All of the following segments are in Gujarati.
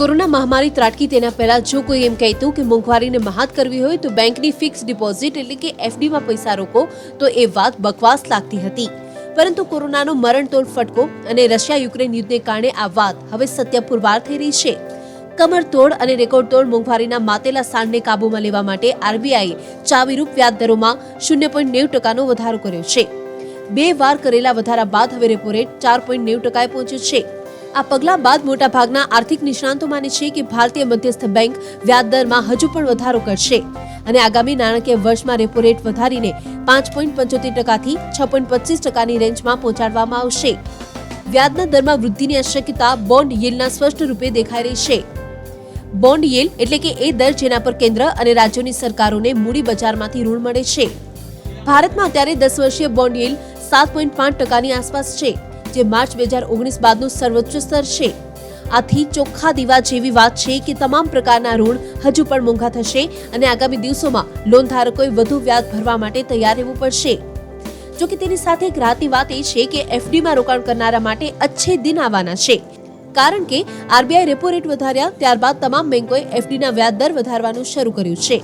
કોરોના મહામારી ત્રાટકી તેના પહેલા જો કોઈ એમ કહેતું કે મોંઘવારીને મહાત કરવી હોય તો બેંકની ફિક્સ ડિપોઝિટ એટલે કે એફડીમાં પૈસા રોકો, તો એ વાત બકવાસ લાગતી હતી. પરંતુ કોરોનાનો મરણતોલ ફટકો અને રશિયા યુક્રેન યુદ્ધને કારણે આ વાત હવે સત્ય પુરવાર થઈ રહી છે. કમરતોડ અને રેકોર્ડતોડ મોંઘવારીના માતેલા સાંડને કાબૂમાં લેવા માટે આરબીઆઈએ ચાવીરૂપ વ્યાજ દરોમાં શૂન્ય પોઈન્ટ નેવું ટકાનો વધારો કર્યો છે. બે વાર કરેલા વધારા બાદ હવે રેપો રેટ ચાર પોઈન્ટ નેવું ટકાએ પહોંચ્યો છે. આ પગલા બાદ મોટાભાગના આર્થિક નિષ્ણાંતો માને છે કે ભારતીય મધ્યસ્થ બેંક વ્યાજ દરમાં હજુ પણ વધારો કરશે. અને આગામી નાણાકીય વર્ષમાં રેપો રેટ વધારીને પાંચ પોઈન્ટ પંચોતેર ટકાથી છ પોઈન્ટ પચીસ ટકાની રેન્જમાં પહોંચાડવામાં આવશે. વ્યાજના દરમાં વૃદ્ધિની અશક્યતા બોન્ડ યીલના સ્પષ્ટ રૂપે દેખાઈ રહી છે. બોન્ડ યીલ એટલે કે એ દર જેના પર કેન્દ્ર અને રાજ્યોની સરકારોને મૂડી બજારમાંથી ઋણ મળે છે. ભારતમાં અત્યારે દસ વર્ષીય બોન્ડ યીલ સાત પોઈન્ટ પાંચ ટકાની આસપાસ છે. જે માર્ચ બે હજાર ઓગણીસ બાદનું સર્વોચ્ચ સ્તર છે. આથી ચોખ્ખા દીવા જેવી વાત છે કે તમામ પ્રકારના ઋણ હજુ પણ મોંઘા થશે અને આગામી દિવસોમાં લોન ધારકોએ વધુ વ્યાજ ભરવા માટે તૈયાર રહેવું પડશે. જોકે તેની સાથે એક રાહતની વાત એ છે કે એફડીમાં રોકાણ કરનારા માટે અચ્છે દિન આવવાના છે. કારણ કે આરબીઆઈ રેપો રેટ વધાર્યા ત્યારબાદ તમામ બેંકોએ એફડીના વ્યાજ દર વધારવાનું શરૂ કર્યું છે.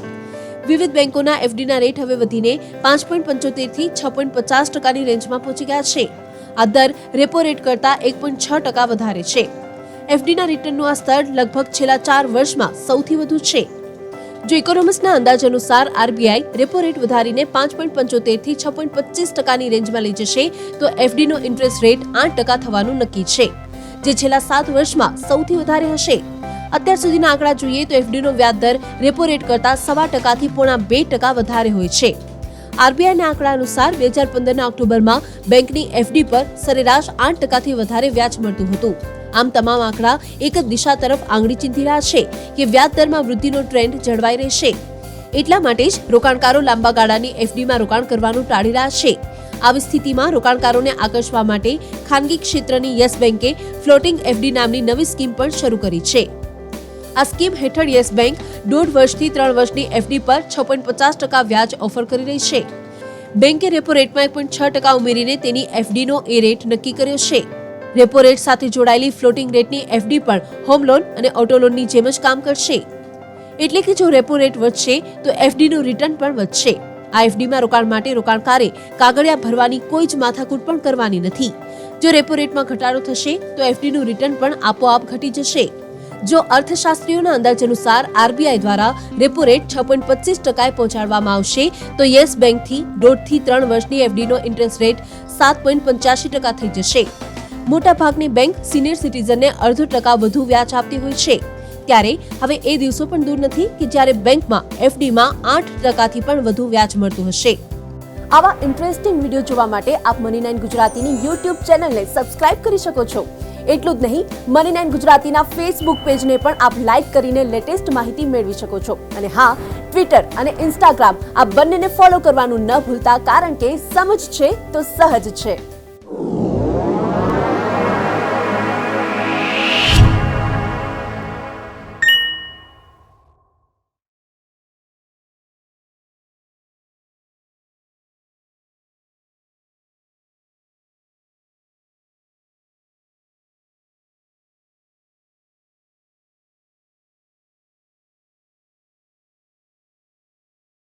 વિવિધ બેંકોના એફડીના રેટ હવે વધીને પાંચ પોઈન્ટ પંચોતેરથી છ પોઈન્ટ પચાસ ટકાની રેન્જમાં પહોંચી ગયા છે. આ દર રેપો રેટ કરતાં એક પોઈન્ટ છ ટકા વધારે છે. એફડીના રિટર્નનું આ સ્તર લગભગ છેલ્લા ચાર વર્ષમાં સૌથી વધુ છે. જો ઇકોનોમિસ્ટના અંદાજ અનુસાર આરબીઆઈ રેપો રેટ વધારીને પાંચ પોઈન્ટ પંચોતેરથી છ પોઈન્ટ પચીસ ટકાની રેન્જમાં લઈ જશે, તો એફડીનો ઇન્ટરેસ્ટ રેટ આઠ ટકા થવાનું નક્કી છે, જે છેલ્લા સાત વર્ષમાં સૌથી વધારે હશે. અત્યાર સુધીના આંકડા જોઈએ તો એફડીનો વ્યાજ દર રેપો રેટ કરતાં સવા ટકાથી પોણા બે ટકા વધારે હોય છે. આરબીઆઈના આંકડા અનુસાર બે હજાર પંદરના ઓક્ટોબરમાં બેંકની એફડી પર સરેરાશ આઠ ટકાથી વધારે વ્યાજ મળતું હતું. આમ તમામ આંકડા એક જ દિશા તરફ આંગળી ચીંધી રહ્યા છે કે વ્યાજ દરમાં વૃદ્ધિનો ટ્રેન્ડ જળવાઈ રહેશે. એટલા માટે જ રોકાણકારો લાંબા ગાળાની એફડીમાં રોકાણ કરવાનું ટાળી રહ્યા છે. આવી સ્થિતિમાં રોકાણકારોને આકર્ષવા માટે ખાનગી ક્ષેત્રની યસ બેંકે ફ્લોટિંગ એફડી નામની નવી સ્કીમ પણ શરૂ કરી છે. આ સ્કીમ હેઠળ યસ બેંક દોઢ વર્ષથી ત્રણ વર્ષની એફડી પર છ પોઈન્ટ પચાસ ટકા વ્યાજ ઓફર કરી રહી છે. બેંકે રેપો રેટમાં એક પોઈન્ટ છ ટકા ઉમેરીને તેની એફડીનો એ રેટ નક્કી કર્યો છે. રેપો રેટ સાથે જોડાયેલી ફ્લોટિંગ રેટની એફડી પણ હોમ લોન અને ઓટો લોનની જેમ જ કામ કરશે. એટલે કે જો રેપો રેટ વધશે, તો એફડીનું રિટર્ન પણ વધશે. આ એફડીમાં રોકાણ માટે રોકાણકારે કાગળિયા ભરવાની કોઈ જ માથાકૂટ પણ કરવાની નથી. જો રેપો રેટમાં ઘટાડો થશે, તો એફડીનું રિટર્ન પણ આપોઆપ ઘટી જશે. જો અર્થશાસ્ત્રીઓના અંદાજ અનુસાર આરબીઆઈ દ્વારા રેપો રેટ છ પોઈન્ટ પચીસ ટકાએ પહોંચાડવામાં આવશે, તો યસ બેંકથી દોઢથી ત્રણ વર્ષની એફડીનો ઇન્ટરેસ્ટ રેટ સાત પોઈન્ટ પંચ્યાસી ટકા થઈ જશે. મોટાભાગની બેંક સિનિયર સિટીઝનને અડધો ટકા વધુ વ્યાજ આપતી હોય છે. ત્યારે હવે એ દિવસો પણ દૂર નથી કે જ્યારે બેંકમાં એફડીમાં આઠ ટકાથી પણ વધુ વ્યાજ મળતું હશે. આવા ઇન્ટરેસ્ટિંગ વીડિયો જોવા માટે આપ મની નાઇન ગુજરાતીની યુટ્યુબ ચેનલને સબસ્ક્રાઇબ કરી શકો છો. એટલું જ નહીં મની નાઇન ગુજરાતીના ફેસબુક પેજને પણ આપ લાઇક કરીને લેટેસ્ટ માહિતી મેળવી શકો છો. અને હા ટ્વિટર અને ઇન્સ્ટાગ્રામ આ બંનેને ફોલો કરવાનું ન ભૂલતા, કારણ કે સમજ છે તો સહજ છે.